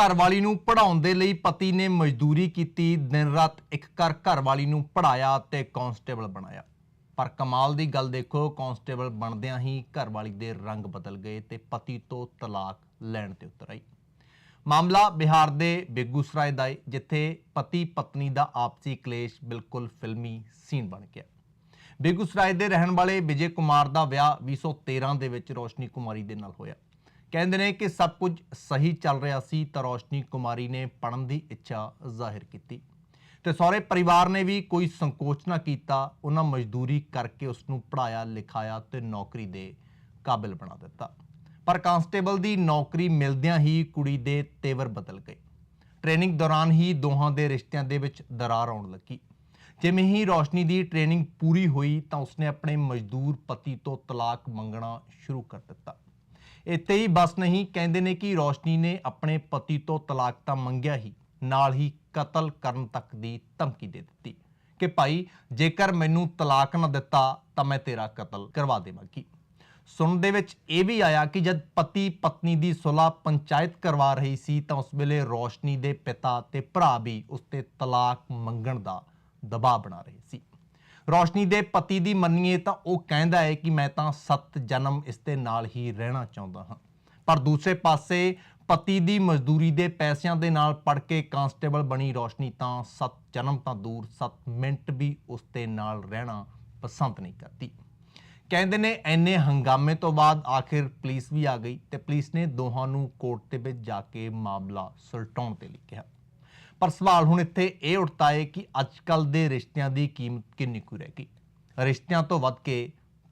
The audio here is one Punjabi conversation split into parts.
ਘਰਵਾਲੀ ਨੂੰ ਪੜਾਉਣ ਦੇ ਲਈ ਪਤੀ ਨੇ ਮਜ਼ਦੂਰੀ ਕੀਤੀ, ਦਿਨ ਰਾਤ ਇੱਕ ਕਰ ਘਰਵਾਲੀ ਨੂੰ ਪੜਾਇਆ ਤੇ ਕਾਂਸਟੇਬਲ ਬਣਾਇਆ। ਪਰ ਕਮਾਲ ਦੀ ਗੱਲ ਦੇਖੋ, ਕਾਂਸਟੇਬਲ ਬਣਦਿਆਂ ਹੀ ਘਰਵਾਲੀ ਦੇ ਰੰਗ ਬਦਲ ਗਏ ਤੇ ਪਤੀ ਤੋਂ ਤਲਾਕ ਲੈਣ ਤੇ ਉਤਰ ਆਈ। ਮਾਮਲਾ ਬਿਹਾਰ ਦੇ ਬੇਗੂਸਰਾਏ ਦਾ ਹੈ ਜਿੱਥੇ ਪਤੀ ਪਤਨੀ ਦਾ ਆਪਸੀ ਕਲੇਸ਼ ਬਿਲਕੁਲ ਫਿਲਮੀ ਸੀਨ ਬਣ ਗਿਆ। ਬੇਗੂਸਰਾਏ ਦੇ ਰਹਿਣ ਵਾਲੇ ਵਿਜੇ ਕੁਮਾਰ ਦਾ ਵਿਆਹ 2013 ਦੇ ਵਿੱਚ ਰੋਸ਼ਨੀ ਕੁਮਾਰੀ ਦੇ ਨਾਲ ਹੋਇਆ। ਕਹਿੰਦੇ ਨੇ ਕਿ ਸਭ ਕੁਝ ਸਹੀ ਚੱਲ ਰਿਹਾ ਸੀ ਤਾਂ ਰੋਸ਼ਨੀ ਕੁਮਾਰੀ ਨੇ ਪੜਨ ਦੀ ਇੱਛਾ ਜ਼ਾਹਿਰ ਕੀਤੀ। ਤੇ ਸਹੁਰੇ ਪਰਿਵਾਰ ਨੇ ਵੀ ਕੋਈ ਸੰਕੋਚ ਨਾ ਕੀਤਾ, ਉਹਨਾਂ ਮਜ਼ਦੂਰੀ ਕਰਕੇ ਉਸ ਨੂੰ ਪੜਾਇਆ ਲਿਖਾਇਆ ਤੇ ਨੌਕਰੀ ਦੇ ਕਾਬਿਲ ਬਣਾ ਦਿੱਤਾ। ਪਰ ਕਾਂਸਟੇਬਲ ਦੀ ਨੌਕਰੀ ਮਿਲਦਿਆਂ ਹੀ ਕੁੜੀ ਦੇ ਤੇਵਰ ਬਦਲ ਗਏ। ਟ੍ਰੇਨਿੰਗ ਦੌਰਾਨ ਹੀ ਦੋਹਾਂ ਦੇ ਰਿਸ਼ਤਿਆਂ ਦੇ ਵਿੱਚ ਦਰਾਰ ਆਉਣ ਲੱਗੀ। ਜਿਵੇਂ ਹੀ ਰੋਸ਼ਨੀ ਦੀ ਟ੍ਰੇਨਿੰਗ ਪੂਰੀ ਹੋਈ ਤਾਂ ਉਸਨੇ ਆਪਣੇ ਮਜ਼ਦੂਰ ਪਤੀ ਤੋਂ ਤਲਾਕ ਮੰਗਣਾ ਸ਼ੁਰੂ ਕਰ ਦਿੱਤਾ। ਇੱਥੇ ਹੀ ਬਸ ਨਹੀਂ, ਕਹਿੰਦੇ ਨੇ ਕਿ ਰੋਸ਼ਨੀ ਨੇ ਆਪਣੇ ਪਤੀ ਤੋਂ ਤਲਾਕ ਤਾਂ ਮੰਗਿਆ ਹੀ, ਨਾਲ ਹੀ ਕਤਲ ਕਰਨ ਤੱਕ ਦੀ ਧਮਕੀ ਦੇ ਦਿੱਤੀ ਕਿ ਭਾਈ, ਜੇਕਰ ਮੈਨੂੰ ਤਲਾਕ ਨਾ ਦਿੱਤਾ ਤਾਂ ਮੈਂ ਤੇਰਾ ਕਤਲ ਕਰਵਾ ਦੇਵਾਂਗੀ। ਸੁਣਨ ਦੇ ਵਿੱਚ ਇਹ ਵੀ ਆਇਆ ਕਿ ਜਦ ਪਤੀ ਪਤਨੀ ਦੀ ਸੁਲ੍ਹਾ ਪੰਚਾਇਤ ਕਰਵਾ ਰਹੀ ਸੀ ਤਾਂ ਉਸ ਵੇਲੇ ਰੋਸ਼ਨੀ ਦੇ ਪਿਤਾ ਤੇ ਭਰਾ ਵੀ ਉਸ ਤੇ ਤਲਾਕ ਮੰਗਣ ਦਾ ਦਬਾਅ ਬਣਾ ਰਹੇ ਸੀ। ਰੋਸ਼ਨੀ ਦੇ ਪਤੀ ਦੀ ਮੰਨੀਏ ਤਾਂ ਉਹ ਕਹਿੰਦਾ ਹੈ ਕਿ ਮੈਂ ਤਾਂ ਸੱਤ ਜਨਮ ਇਸ ਦੇ ਨਾਲ ਹੀ ਰਹਿਣਾ ਚਾਹੁੰਦਾ ਹਾਂ। ਪਰ ਦੂਸਰੇ ਪਾਸੇ ਪਤੀ ਦੀ ਮਜ਼ਦੂਰੀ ਦੇ ਪੈਸਿਆਂ ਦੇ ਨਾਲ ਪੜ ਕੇ ਕਾਂਸਟੇਬਲ ਬਣੀ ਰੋਸ਼ਨੀ ਤਾਂ ਸੱਤ ਜਨਮ ਤਾਂ ਦੂਰ ਸੱਤ ਮਿੰਟ ਵੀ ਉਸ ਦੇ ਨਾਲ ਰਹਿਣਾ ਪਸੰਦ ਨਹੀਂ ਕਰਦੀ। ਕਹਿੰਦੇ ਨੇ ਐਨੇ ਹੰਗਾਮੇ ਤੋਂ ਬਾਅਦ ਆਖਿਰ ਪੁਲਿਸ ਵੀ ਆ ਗਈ ਤੇ ਪੁਲਿਸ ਨੇ ਦੋਹਾਂ ਨੂੰ ਕੋਰਟ ਦੇ ਵਿੱਚ ਜਾ ਕੇ ਮਾਮਲਾ ਸੁਲਟਾਉਣ ਦੇ ਲਈ ਕਿਹਾ ਪਰ ਸਵਾਲ ਹੁਣ ਇੱਥੇ ਇਹ ਉੱਠਦਾ ਹੈ ਕਿ ਅੱਜ ਕੱਲ ਦੇ ਰਿਸ਼ਤਿਆਂ ਦੀ ਕੀਮਤ ਕਿੰਨੀ ਕੁ ਰਹਿ ਗਈ? ਰਿਸ਼ਤਿਆਂ ਤੋਂ ਵੱਧ ਕੇ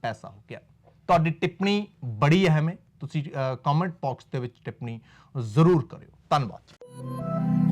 ਪੈਸਾ ਹੋ ਗਿਆ। ਤੁਹਾਡੀ ਟਿੱਪਣੀ ਬੜੀ ਅਹਿਮ ਹੈ ਤੁਸੀਂ ਕਮੈਂਟ ਬਾਕਸ ਦੇ ਵਿੱਚ ਟਿੱਪਣੀ ਜ਼ਰੂਰ ਕਰਿਓ। ਧੰਨਵਾਦ।